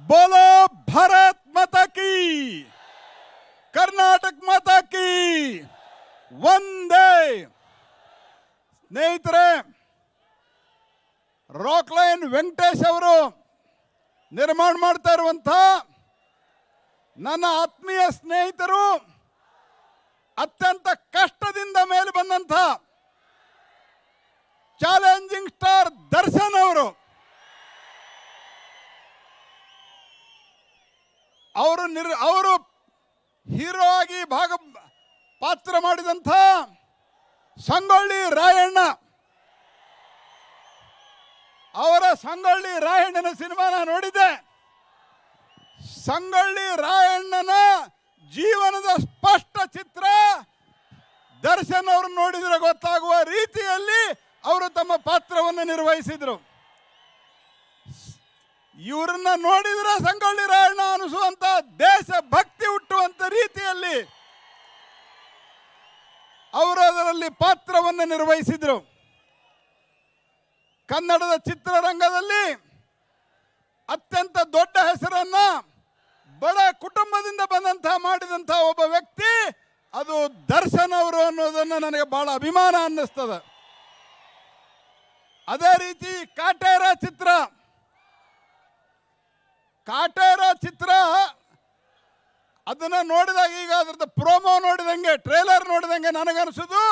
ಬೋಲೋ ಭಾರತ್ ಮಾತಾ ಕಿ! ಕರ್ನಾಟಕ ಮಾತಾ ಕಿ! ಒಂದೇ ಸ್ನೇಹಿತರೆ, ರಾಕ್ ಲೈನ್ ವೆಂಕಟೇಶ್ ಅವರು ನಿರ್ಮಾಣ ಮಾಡ್ತಾ ಇರುವಂಥ ನನ್ನ ಆತ್ಮೀಯ ಸ್ನೇಹಿತರು, ಅತ್ಯಂತ ಕಷ್ಟದಿಂದ ಮೇಲೆ ಬಂದಂಥ ಚಾಲೆಂಜಿಂಗ್ ಅವರು ನಿರ್, ಅವರು ಹೀರೋ ಆಗಿ ಭಾಗ, ಪಾತ್ರ ಮಾಡಿದಂಥ ಸಂಗೊಳ್ಳಿ ರಾಯಣ್ಣ. ಅವರ ಸಂಗೊಳ್ಳಿ ರಾಯಣ್ಣನ ಸಿನಿಮಾ ನಾನು ನೋಡಿದ್ದೆ. ಸಂಗೊಳ್ಳಿ ರಾಯಣ್ಣನ ಜೀವನದ ಸ್ಪಷ್ಟ ಚಿತ್ರ ದರ್ಶನ್ ಅವರು ನೋಡಿದ್ರೆ ಗೊತ್ತಾಗುವ ರೀತಿಯಲ್ಲಿ ಅವರು ತಮ್ಮ ಪಾತ್ರವನ್ನು ನಿರ್ವಹಿಸಿದ್ರು. ಇವರನ್ನ ನೋಡಿದ್ರೆ ಸಂಗೊಳ್ಳಿ ರಾಯಣ್ಣ ಅನಿಸುವಂತ ದೇಶ ಭಕ್ತಿ ಹುಟ್ಟುವಂತ ರೀತಿಯಲ್ಲಿ ಅವರು ಅದರಲ್ಲಿ ಪಾತ್ರವನ್ನು ನಿರ್ವಹಿಸಿದ್ರು. ಕನ್ನಡದ ಚಿತ್ರರಂಗದಲ್ಲಿ ಅತ್ಯಂತ ದೊಡ್ಡ ಹೆಸರನ್ನ ಬಡ ಕುಟುಂಬದಿಂದ ಬಂದಂತಹ ಮಾಡಿದಂತಹ ಒಬ್ಬ ವ್ಯಕ್ತಿ, ಅದು ದರ್ಶನ್ ಅವರು ಅನ್ನೋದನ್ನು ನನಗೆ ಬಹಳ ಅಭಿಮಾನ ಅನ್ನಿಸ್ತದೆ. ಅದೇ ರೀತಿ ಕಾಟೇರ ಚಿತ್ರ. ಕಾಟೇರ ಚಿತ್ರ. ಅದನ್ನ ನೋಡಿದಾಗ ಈಗ ಅದ್ರದ್ದು ಪ್ರೋಮೋ ನೋಡಿದಂಗೆ, ಟ್ರೇಲರ್ ನೋಡಿದಂಗೆ ನನಗನ್ಸುದು,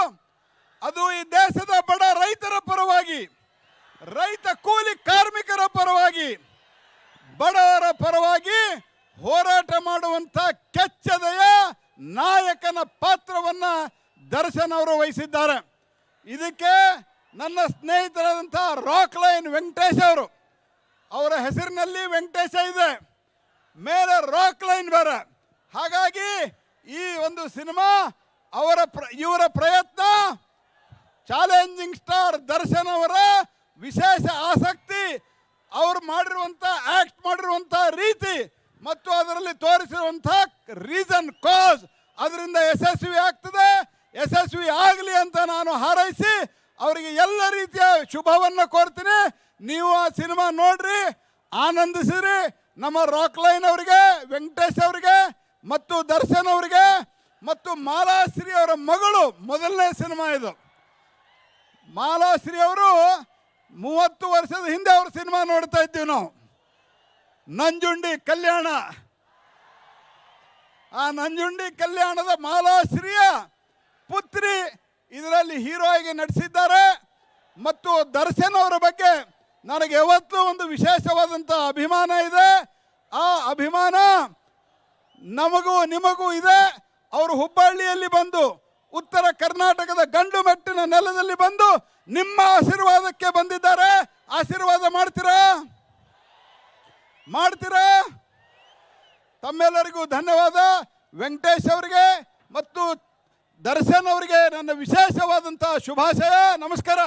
ಅದು ಈ ದೇಶದ ಬಡ ರೈತರ ಪರವಾಗಿ, ರೈತ ಕೂಲಿ ಕಾರ್ಮಿಕರ ಪರವಾಗಿ, ಬಡವರ ಪರವಾಗಿ ಹೋರಾಟ ಮಾಡುವಂತ ಕೆಚ್ಚದೆಯ ನಾಯಕನ ಪಾತ್ರವನ್ನ ದರ್ಶನ್ ಅವರು ವಹಿಸಿದ್ದಾರೆ. ಇದಕ್ಕೆ ನನ್ನ ಸ್ನೇಹಿತರಾದಂಥ ರಾಕ್ ಲೈನ್ ವೆಂಕಟೇಶ್ ಅವರು. ಅವರ ಹೆಸರಿನಲ್ಲಿ ವೆಂಕಟೇಶ ಇದೆ. ಮೇಲೆ ರಾಕ್ ಲೈನ್ ಬೇರೆ. ಹಾಗಾಗಿ ಈ ಒಂದು ಸಿನಿಮಾ ಅವರ ಇವರ ಪ್ರಯತ್ನ ಚಾಲೆಂಜಿಂಗ್ ಸ್ಟಾರ್ ದರ್ಶನ್ ಅವರ ವಿಶೇಷ ಆಸಕ್ತಿ, ಅವರು ಮಾಡಿರುವಂಥ ಆಕ್ಟ್ ಮಾಡಿರುವಂಥ ರೀತಿ ಮತ್ತು ಅದರಲ್ಲಿ ತೋರಿಸಿರುವಂತ ರೀಸನ್ ಕಾಸ್ ಅದರಿಂದ ಯಶಸ್ವಿ ಆಗ್ತದೆ. ಯಶಸ್ವಿ ಆಗಲಿ ಅಂತ ನಾನು ಹಾರೈಸಿ, ಅವರಿಗೆ ಎಲ್ಲ ರೀತಿಯ ಶುಭವನ್ನು ಕೋರ್ತೀನಿ. ನೀವು ಆ ಸಿನಿಮಾ ನೋಡ್ರಿ, ಆನಂದಿಸಿರಿ. ನಮ್ಮ ರಾಕ್ ಲೈನ್ ಅವರಿಗೆ, ವೆಂಕಟೇಶ್ ಅವರಿಗೆ, ಮತ್ತು ದರ್ಶನ್ ಅವರಿಗೆ, ಮತ್ತು ಮಾಲಾಶ್ರೀ ಅವರ ಮಗಳು ಮೊದಲನೇ ಸಿನಿಮಾ ಇದು. ಮಾಲಾಶ್ರೀ ಅವರು ಮೂವತ್ತು ವರ್ಷದ ಹಿಂದೆ ಅವ್ರ ಸಿನಿಮಾ ನೋಡ್ತಾ ಇದ್ದೀವಿ ನಾವು. ನಂಜುಂಡಿ ಕಲ್ಯಾಣ. ಆ ನಂಜುಂಡಿ ಕಲ್ಯಾಣದ ಮಾಲಾಶ್ರೀಯ ಪುತ್ರಿ ಇದರಲ್ಲಿ ಹೀರೋ ಆಗಿ ನಟಿಸಿದ್ದಾರೆ. ಮತ್ತು ದರ್ಶನ್ ಅವರ ಬಗ್ಗೆ ನನಗೆ ಯಾವತ್ತೂ ಒಂದು ವಿಶೇಷವಾದಂಥ ಅಭಿಮಾನ ಇದೆ. ಆ ಅಭಿಮಾನ ನಮಗೂ ನಿಮಗೂ ಇದೆ. ಅವರು ಹುಬ್ಬಳ್ಳಿಯಲ್ಲಿ ಬಂದು, ಉತ್ತರ ಕರ್ನಾಟಕದ ಗಂಡು ಮೆಟ್ಟಿನ ನೆಲದಲ್ಲಿ ಬಂದು ನಿಮ್ಮ ಆಶೀರ್ವಾದಕ್ಕೆ ಬಂದಿದ್ದಾರೆ. ಆಶೀರ್ವಾದ ಮಾಡ್ತೀರಾ? ಮಾಡ್ತೀರಾ? ತಮ್ಮೆಲ್ಲರಿಗೂ ಧನ್ಯವಾದ. ವೆಂಕಟೇಶ್ ಅವರಿಗೆ ಮತ್ತು ದರ್ಶನ್ ಅವರಿಗೆ ನನ್ನ ವಿಶೇಷವಾದಂಥ ಶುಭಾಶಯ. ನಮಸ್ಕಾರ.